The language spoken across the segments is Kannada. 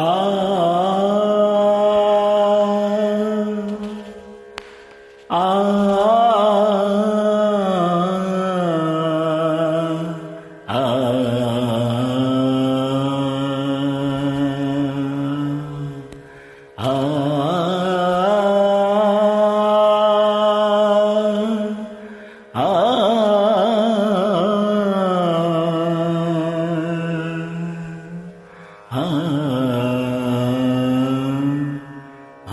Ah.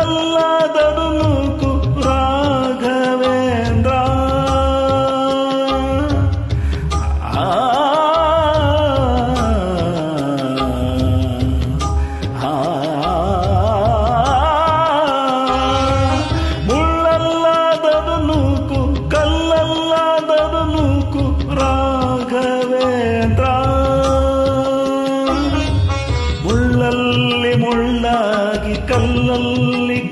ಕಲ್ಲಲ್ಲಾದರೂ ನೂಕು ರಾಘವೇಂದ್ರ ಆ ಆ ಮುಳ್ಳಲ್ಲಾದರೂ ನೂಕು ಕಲ್ಲಲ್ಲಾದರೂ ನೂಕು ರಾಘವೇಂದ್ರ ಮುಳ್ಳಲ್ಲಿ ಮುಳ್ಳಾಗಿ ಕಲ್ಲಲ್ಲಿ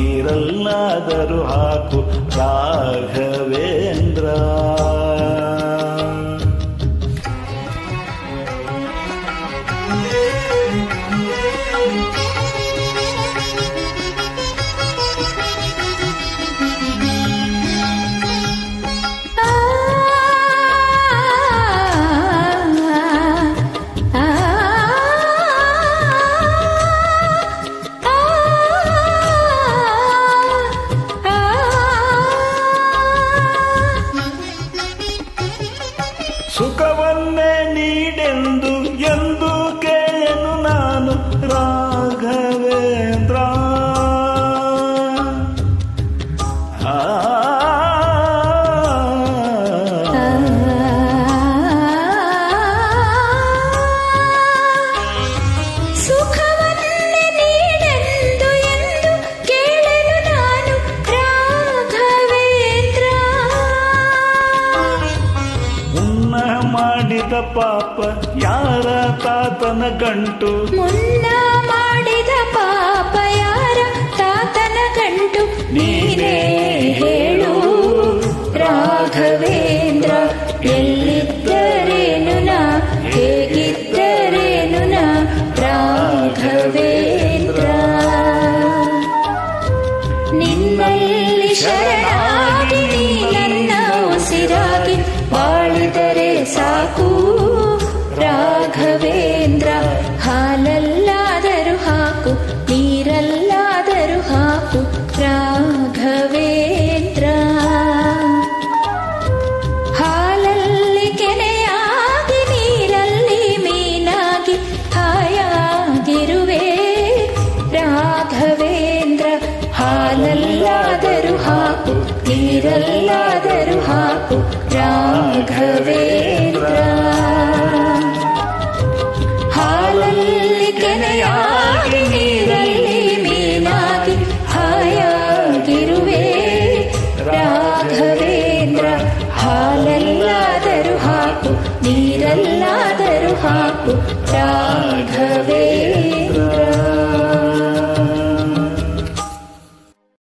ನೀರಲ್ಲಾದರೂ ಹಾಕು ರಾಘವೇಂದ್ರ. 숟가락 ಮಾಡಿದ ಪಾಪ ಯಾರ ತಾತನ ಗಂಟು? ಮುನ್ನ ಮಾಡಿದ ಪಾಪ ಯಾರ ತಾತನ ಗಂಟು? ನೀನೇ ಹೇಳು, ರಾಘವೇಂದ್ರ ಎಲ್ಲಿದ್ದರೇನು ರಾಘವೇಂದ್ರ ಹಾಲಲ್ಲಾದರೂ ಹಾಕು, ನೀರಲ್ಲಾದರೂ ಹಾಕು, ರಾಘವೇಂದ್ರ. ಹಾಲಲ್ಲಿ ಕೆನೆಯಾಗಿ, ನೀರಲ್ಲಿ ಮೀನಾಗಿ, ಹಾಯಾಗಿರುವೆ. ರಾಘವೇಂದ್ರ, ಹಾಲಲ್ಲಾದರೂ ಹಾಕು, ನೀರಲ್ಲಾದರೂ ಹಾಕು, ರಾಘವೇಂದ್ರ.